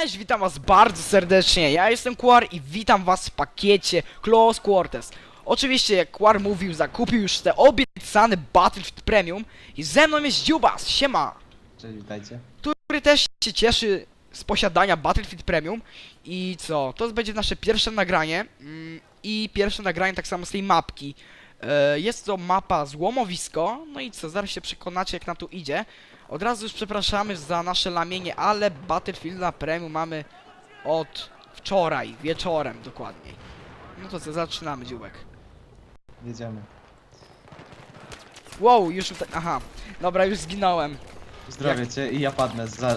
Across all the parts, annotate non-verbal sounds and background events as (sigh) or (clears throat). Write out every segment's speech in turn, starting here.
Cześć, witam was bardzo serdecznie. Ja jestem Quar i witam was w pakiecie Close Quarters. Oczywiście, jak Quar mówił, zakupił już te obiecane Battlefield Premium i ze mną jest Dziubas, siema, Cześć, witajcie. który też się cieszy z posiadania Battlefield Premium. I co, to będzie nasze pierwsze nagranie mm, i pierwsze nagranie tak samo z tej mapki. E, Jest to mapa Złomowisko, no i co, zaraz się przekonacie jak na to idzie. Od razu już przepraszamy za nasze lamienie, ale Battlefielda Premium mamy od wczoraj, wieczorem dokładniej. No to co, zaczynamy dziubek. Jedziemy. Wow, już tutaj, aha, dobra, już zginąłem. Zdrowie cię i ja padnę za...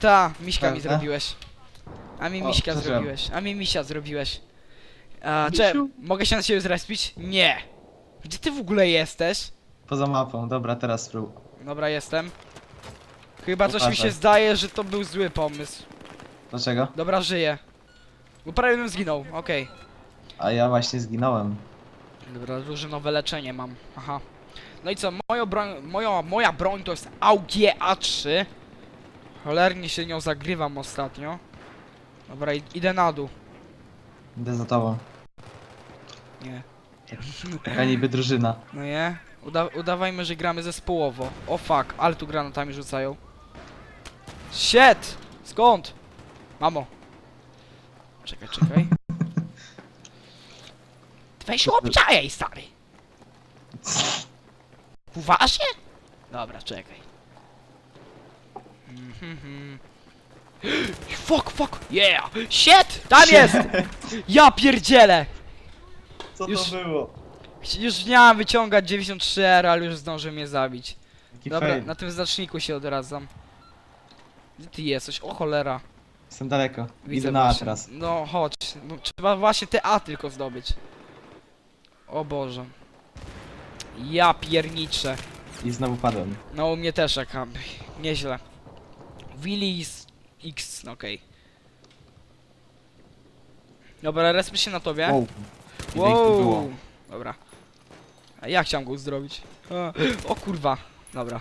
Ta, miśka mi Prawda? zrobiłeś. A mi O, miśka przeżyłem. zrobiłeś. A mi misia zrobiłeś. A, cze, mogę się na ciebie zrespić? Nie. Gdzie ty w ogóle jesteś? Poza mapą, dobra, teraz spróbuj. Dobra, jestem. Chyba coś mi się zdaje, że to był zły pomysł. Dlaczego? Dobra, żyję. Bo prawie bym zginął, okej. A ja właśnie zginąłem. Dobra, duże nowe leczenie mam. Aha. No i co, moją broń, moja, moja broń to jest AUG A3. Cholernie się nią zagrywam ostatnio. Dobra, id- idę na dół. Idę za tobą. Nie. Taka niby drużyna. No nie? Uda udawajmy, że gramy zespołowo. O fuck, ale tu granatami rzucają. Shit! Skąd? Mamo. Czekaj, czekaj. (laughs) Weź się obczajaj, stary. Uważnie? Dobra, czekaj. Mhm. (gasps) Fuck, fuck, yeah! Shit! Tam jest! Ja pierdzielę! Co Już- to było? Już miałem wyciągać 93R, ale już zdążył mnie zabić. Jaki Dobra, fail. na tym znaczniku się odradzam. Gdzie ty jesteś? O cholera. Jestem daleko. Widzę Idę na A właśnie. teraz. No chodź. No, trzeba właśnie te A tylko zdobyć. O Boże. Ja pierniczę. I znowu padłem. No u mnie też jaka. Nieźle. Willis X, no okej. Dobra, respmy się na tobie. Wow. Wow. było. Dobra. A ja chciałem go uzdrowić. A, O kurwa. Dobra.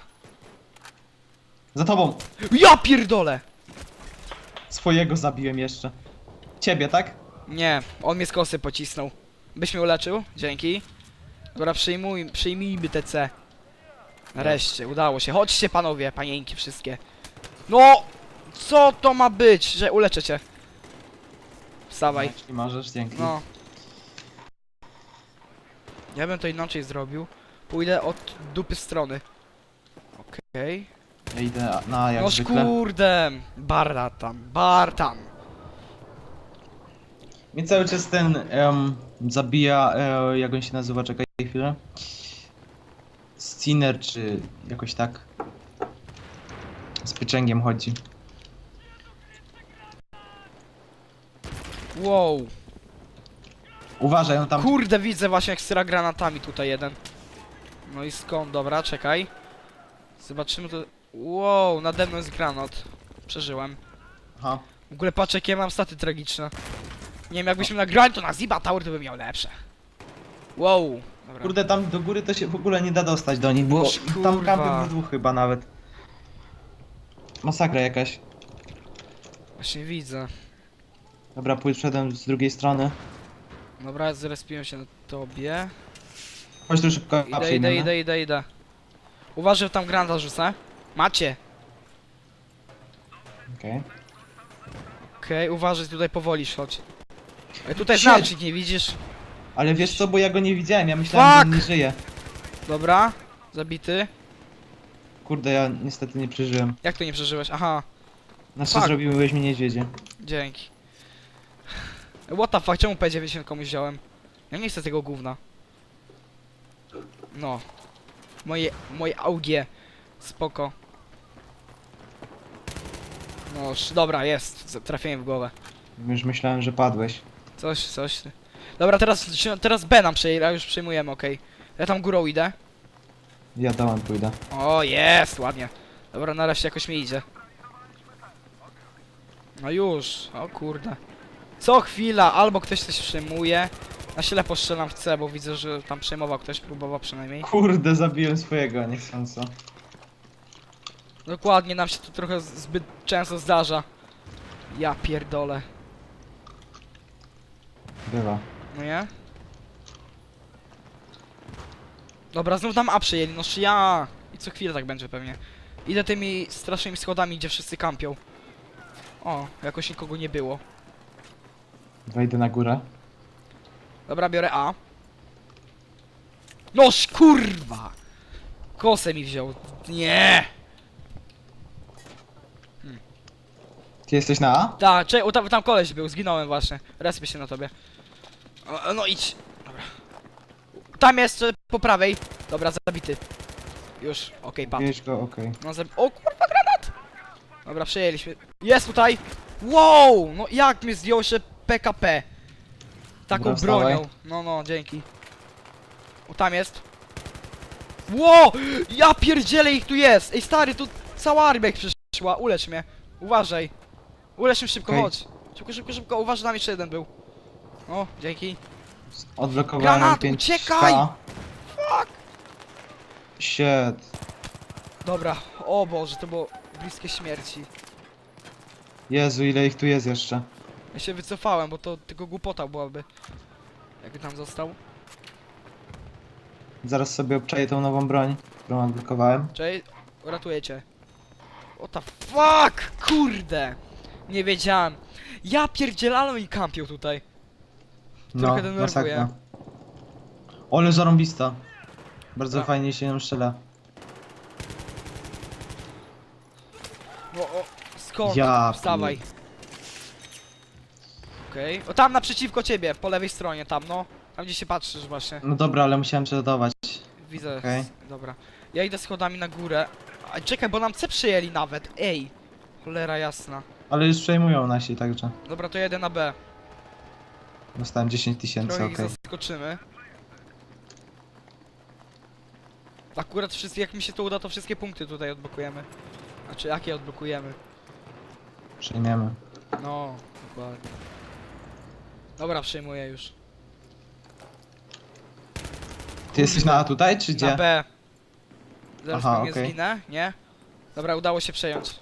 Za tobą! Ja pierdolę! Swojego zabiłem jeszcze. Ciebie, tak? Nie, on mnie z kosy pocisnął. Byś mnie uleczył? Dzięki. Dobra, przyjmuj, przyjmijmy te C. Nareszcie, udało się. Chodźcie panowie, panienki wszystkie. No! Co to ma być? Że uleczę cię. Wstawaj. Jeśli możesz, dzięki. No. Ja bym to inaczej zrobił. Pójdę od dupy strony. Okej. Ja idę na jak No zwykle. kurde! Baratan, Bartan. Mnie cały czas ten em, zabija, e, jak on się nazywa, czekaj chwilę. Stinner, czy jakoś tak. Z pyczęgiem chodzi. Wow. Uważaj, on tam... Kurde, widzę właśnie jak stra granatami tutaj jeden. No i skąd? Dobra, czekaj. Zobaczymy to. Wow, nade mną jest granat. Przeżyłem. Aha. W ogóle patrz jakie mam staty tragiczne. Nie wiem, jakbyśmy nagrali to na Ziba Tower, to bym miał lepsze. Wow. Dobra. Kurde, tam do góry to się w ogóle nie da dostać do nich, bo tam kampy w dwóch chyba nawet. Masakra jakaś. Właśnie widzę. Dobra, pójdź przedem z drugiej strony. Dobra, zrespiłem się na tobie. Chodź tu szybko, Idę, idę, idę, idę, idę. Uważaj, że tam granat rzucę. Macie. Okej. Okej, uważaj, tutaj powoli chodź. Ej, tutaj znacznik, nie widzisz? Ale wiesz co, bo ja go nie widziałem, ja myślałem, że on Fuck! nie żyje. Dobra, zabity. Kurde, ja niestety nie przeżyłem. Jak to nie przeżyłeś? Aha, Znaczy Fuck. zrobiłeś mi niedźwiedzie. dzięki. What the fuck, czemu P90 komuś wziąłem? Ja nie chcę tego gówna. No. Moje, moje AUG. Spoko. No, sz- dobra, jest. Trafiłem w głowę. Już myślałem, że padłeś. Coś, coś. Dobra, teraz, teraz B nam przejęli, a już przejmujemy, okej. Ja tam górą idę. Ja dołem pójdę. O, jest, ładnie. Dobra, nareszcie jakoś mi idzie. No już, o kurde. Co chwila, albo ktoś coś przejmuje. Na ślepo strzelam w C, bo widzę, że tam przejmował ktoś, próbował przynajmniej. Kurde, zabiłem swojego, niechcąco. Dokładnie, nam się to trochę zbyt często zdarza. Ja pierdolę. Bywa. No nie? Dobra, znów nam A przejęli, no ja. I co chwilę tak będzie pewnie. Idę tymi strasznymi schodami, gdzie wszyscy kampią. O, jakoś nikogo nie było. Wejdę na górę. Dobra, biorę A. Noż kurwa! Kosę mi wziął. Nie! Ty jesteś na A? Tak, czekaj, o, tam, tam koleś był, zginąłem właśnie. Respię się na tobie. O, no idź. Dobra. Tam jest e, po prawej. Dobra, zabity. Już, okej, okay, Wieź go, okej. No zabi- O kurwa, granat! Dobra, przejęliśmy. Jest tutaj! Wow! No jak mnie zdjął się PKP? Taką Dobra, wstawaj. bronią. No, no, dzięki. O, tam jest. Wow! Ja pierdzielę ich tu jest! Ej stary, tu cała armia ich przyszła. Ulecz mnie. Uważaj. Mnie szybko, Okej. chodź. Szybko, szybko, szybko. Uważaj, tam jeszcze jeden był. O, dzięki. Odblokowałem Granat, 5 uciekaj! Fuck! Shit. Dobra. O Boże, to było bliskie śmierci. Jezu, ile ich tu jest jeszcze? Ja się wycofałem, bo to tylko głupota byłaby. Jakby tam został. Zaraz sobie obczaję tą nową broń, którą odblokowałem. Cześć, uratuję cię. What the fuck? Kurde! Nie wiedziałem. Ja pierdzielano i kampił tutaj. Trochę denerwuje. masakra. Ole zarąbista. Bardzo Tak. fajnie się ją strzela. O, o, skąd? Ja Wstawaj. Okej. O tam naprzeciwko ciebie, po lewej stronie, tam no. Tam gdzie się patrzysz właśnie. No dobra, ale musiałem przeładować. Widzę. Okej. Dobra. Ja idę schodami na górę. A czekaj, bo nam C przyjęli nawet. Ej. Cholera jasna. Ale już przejmują nasi, także. Dobra, to jedę na B. Dostałem 10 tysięcy, Trochę okej. ich zaskoczymy. Akurat wszystkie, jak mi się to uda, to wszystkie punkty tutaj odblokujemy. Znaczy, jakie odblokujemy? Przejmiemy. No, dokładnie. Dobra, przejmuję już. Ty jesteś na A tutaj, czy Na gdzie? B. Zaraz Aha, okej. zginę, nie? Dobra, udało się przejąć.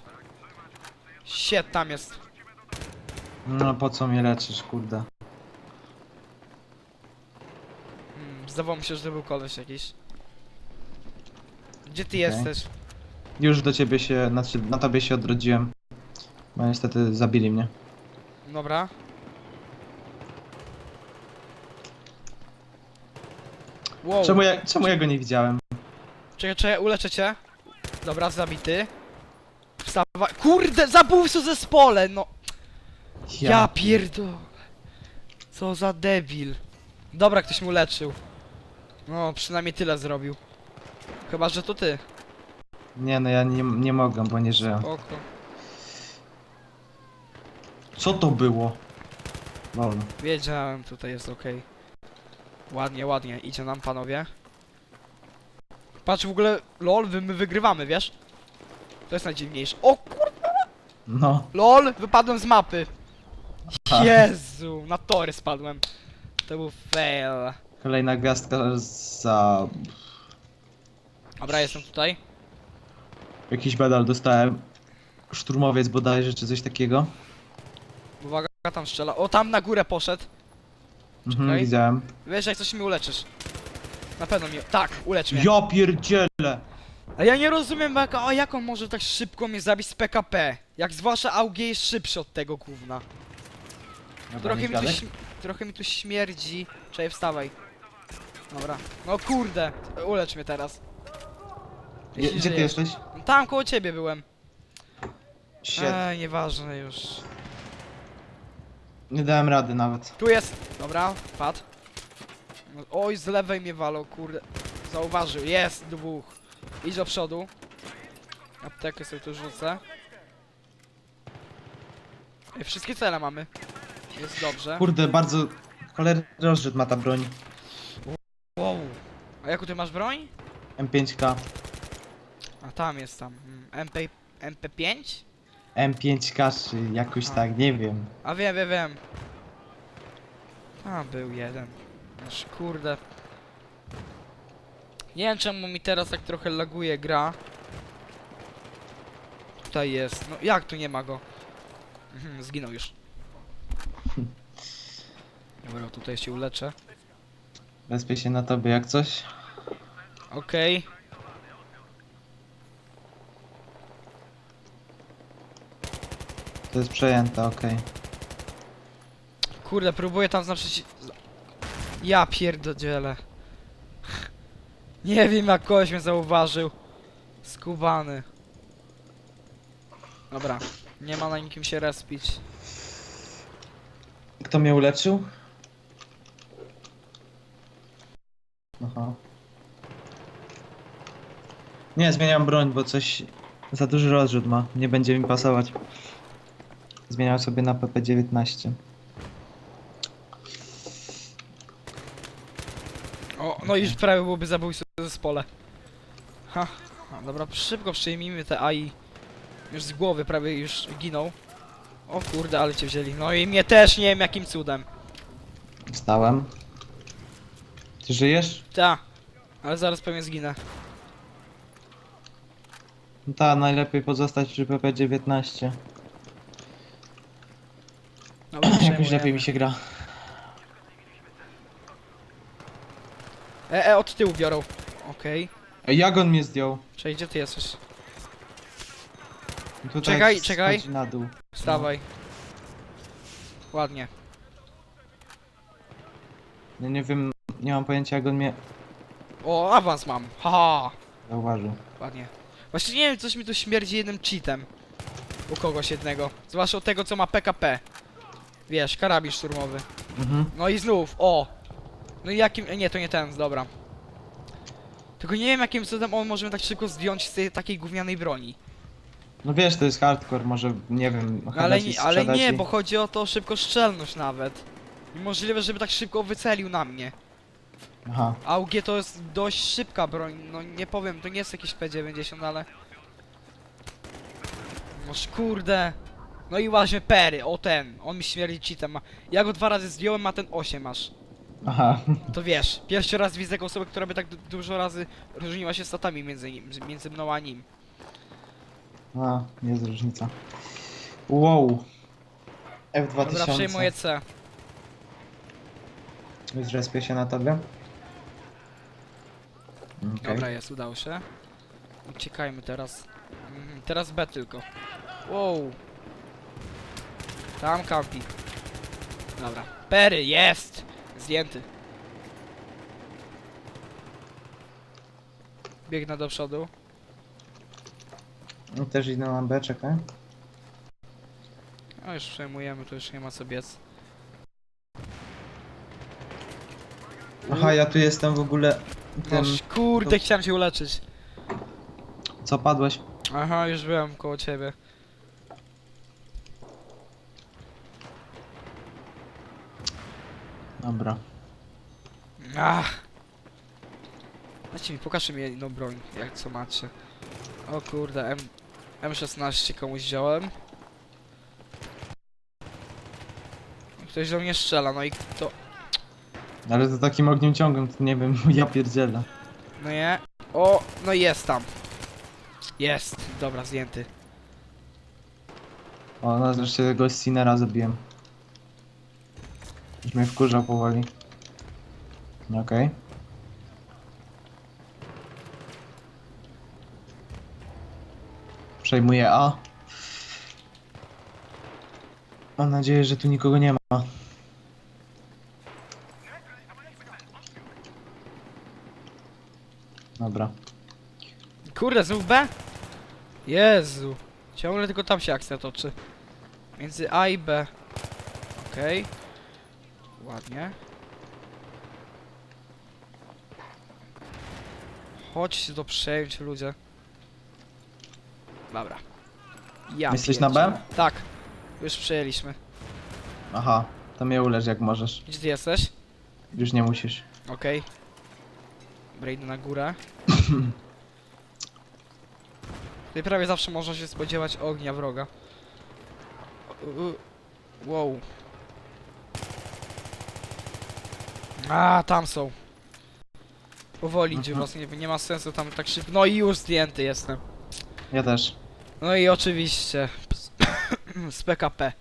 Shit, tam jest. No po co mnie leczysz, kurde. Hmm, zdawało mi się, że to był koleś jakiś. Gdzie ty Okej. jesteś? Już do ciebie się, znaczy na tobie się odrodziłem. Bo niestety zabili mnie. Dobra. Wow. Czemu ja, czemu ja go nie widziałem? Czekaj, czekaj, uleczę cię. Dobra, zabity. Kurde, zabójstwo zespole, no. Ja, pierdolę. Co za debil. Dobra, ktoś mu leczył. No, przynajmniej tyle zrobił. Chyba, że to ty. Nie no, ja nie, nie mogę, bo nie żyję. Co to było? Lol. Wiedziałem, tutaj jest ok. Ładnie, ładnie. Idzie nam, panowie. Patrz, w ogóle, lol, wy, my wygrywamy, wiesz? To jest najdziwniejsze. O kur... No. LOL, wypadłem z mapy. Ha. Jezu, na tory spadłem. To był fail. Kolejna gwiazdka za... Dobra, jestem tutaj. Jakiś medal dostałem. Szturmowiec bodajże, czy coś takiego. Uwaga, tam strzela. O, tam na górę poszedł. Mhm, Czekaj. widziałem. Wiesz, jak coś mi uleczysz. Na pewno mi... Tak, ulecz mnie. Ja pierdzielę! A ja nie rozumiem, jak, o, jak on może tak szybko mnie zabić z PKP. Jak zwłaszcza AUG jest szybszy od tego gówna. Dobra, Trochę mi, tu śm- trochę mi tu śmierdzi. Czekaj, wstawaj. Dobra. No kurde, ulecz mnie teraz. Gdzie, Jeśli gdzie ty żyjesz. jesteś? Tam koło ciebie byłem. Shit. Ej, nieważne już. Nie dałem rady nawet. Tu jest! Dobra, padł. No, Oj, z lewej mnie walą, kurde. Zauważył, jest dwóch. Idź do przodu. Aptekę sobie tu rzucę. Ej, wszystkie cele mamy. Jest dobrze. Kurde, bardzo... Cholerny rozrzut ma ta broń. Wow. A jaką ty masz broń? M5K. A tam jest tam. Mm, MP, MP5? M5K, czy jakoś A. tak, nie wiem. A wiem, wiem, wiem. Tam był jeden. Aż kurde. Nie wiem czemu mi teraz tak trochę laguje gra. Tutaj jest. No jak tu nie ma go? Mhm, zginął już. (laughs) Dobra, tutaj się uleczę. Bezpie się na tobie jak coś. Okej. To jest przejęte, okej. Kurde, próbuję tam znaczyć... Ja pierdodzielę. Nie wiem jak ktoś mnie zauważył. Skubany. Dobra. Nie ma na nikim się respić. Kto mnie uleczył? Aha. Nie, zmieniam broń, bo coś za duży rozrzut ma. Nie będzie mi pasować. Zmieniam sobie na PP19. O, no i już prawie byłoby zabójstwo w zespole. Ha. No, dobra, szybko przyjmijmy te AI. Już z głowy prawie już ginął. O kurde, ale cię wzięli. No i mnie też, nie wiem jakim cudem. Wstałem. Ty żyjesz? Ta. Ale zaraz pewnie zginę. No ta, najlepiej pozostać przy PP19. Dobra, (clears throat) Jakoś lepiej mi się gra. E, e, od tyłu biorą. Okej. Ej, jak on mnie zdjął? Cześć, gdzie ty jesteś? Tutaj Czekaj, czekaj. na dół. Wstawaj. Ładnie. Ja nie wiem, nie mam pojęcia jak on mnie O, awans mam. Haha. zauważył. Ładnie. Właśnie nie wiem, coś mi tu śmierdzi jednym cheatem. U kogoś jednego. Zwłaszcza u tego, co ma PKP. Wiesz, karabin szturmowy. Mhm. No i znów, o! No i jakim... e, Nie, to nie ten, dobra. Tylko nie wiem, jakim cudem on może mnie tak szybko zdjąć z tej takiej gównianej broni. No wiesz, to jest hardcore, może, nie wiem, No, ale, nie, ale nie, bo chodzi o to szybkoszczelność nawet. Niemożliwe, żeby tak szybko wycelił na mnie. Aha. AUG to jest dość szybka broń, no nie powiem, to nie jest jakiś P90, ale... Noż kurde. No i właśnie Pery, o ten, on mi śmierdzi cheatem. ma- Ja go dwa razy zdjąłem, ma ten 8 aż. Aha. To wiesz, pierwszy raz widzę taką osobę, która by tak du dużo razy różniła się statami między, nim, między mną a nim. A, jest różnica. Wow. F2000. Dobra, przejmuję C. Zrespię się na tobie. Okej. Dobra, jest, udało się. Uciekajmy teraz. Mhm, teraz B tylko. Wow. Tam kampi. Dobra. Pery, jest! Zdjęty. Biegnę do przodu. No, Też idę na B, czekaj. No już przejmujemy, tu już nie ma co biec. Aha, ja tu jestem w ogóle tym... Kurde, chciałem się uleczyć. Co, padłeś? Aha, już byłem koło ciebie. Dobra. Ach! Dajcie mi, pokażcie mi jedną broń, jak co macie. O kurde, M M16 komuś wziąłem. Ktoś do mnie strzela, no i kto... Ale to takim ogniem ciągłym, to nie wiem, (laughs) ja pierdzielę. No nie. O, no i jest tam. Jest, dobra, zdjęty. O, no zresztą tego Sinera zabiłem. Już mnie wkurzał powoli. Okej. Przejmuję A. Mam nadzieję, że tu nikogo nie ma. Dobra. Kurde, znów B? Jezu. Ciągle tylko tam się akcja toczy. Między A i B. Okej. Ładnie. Chodźcie do przejęć, ludzie. Dobra. Ja Jesteś na B? Tak. Już przejęliśmy. Aha, to mnie ulecz jak możesz. Gdzie ty jesteś? Już nie musisz. Okej. Dobra, idę na górę. (laughs) Tutaj prawie zawsze można się spodziewać ognia wroga. U- u- Wow. A, tam są. Powoli idzie mhm. was, nie, nie ma sensu tam tak szybko. No i już zdjęty jestem. Ja też. No i oczywiście (clears throat) z, PKP.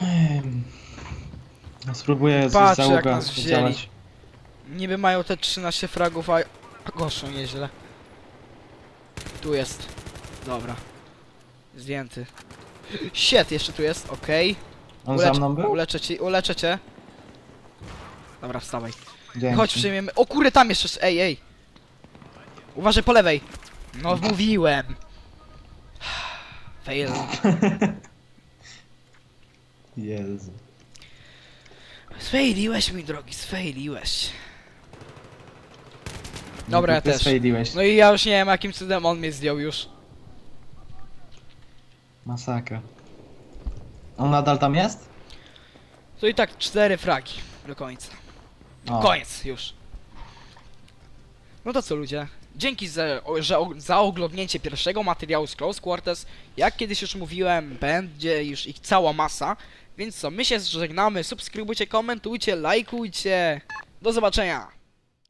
Hmm. No, spróbuję Patrz, z jak załoga nas działać. Niby mają te 13 fragów, a a nieźle. Tu jest. Dobra. Zdjęty. Shit, jeszcze tu jest, okej. Okay. On za mną był? Uleczę ci, uleczę cię. Dobra, wstawaj. Dzięki. Chodź, przyjmiemy. O kurde, tam jeszcze. Ej, ej. Uważaj po lewej. No, mówiłem. Fail. (laughs) Jezu. Sfailiłeś, mój drogi, sfailiłeś. Dobra, ja Ty też. No i ja już nie wiem, jakim cudem on mnie zdjął już. Masakra. On nadal tam jest? To i tak cztery fragi do końca. O. Koniec, już. No to co ludzie? Dzięki za, o, że, o- za oglądnięcie pierwszego materiału z Close Quarters. Jak kiedyś już mówiłem, będzie już ich cała masa. Więc co, my się żegnamy, subskrybujcie, komentujcie, lajkujcie. Do zobaczenia.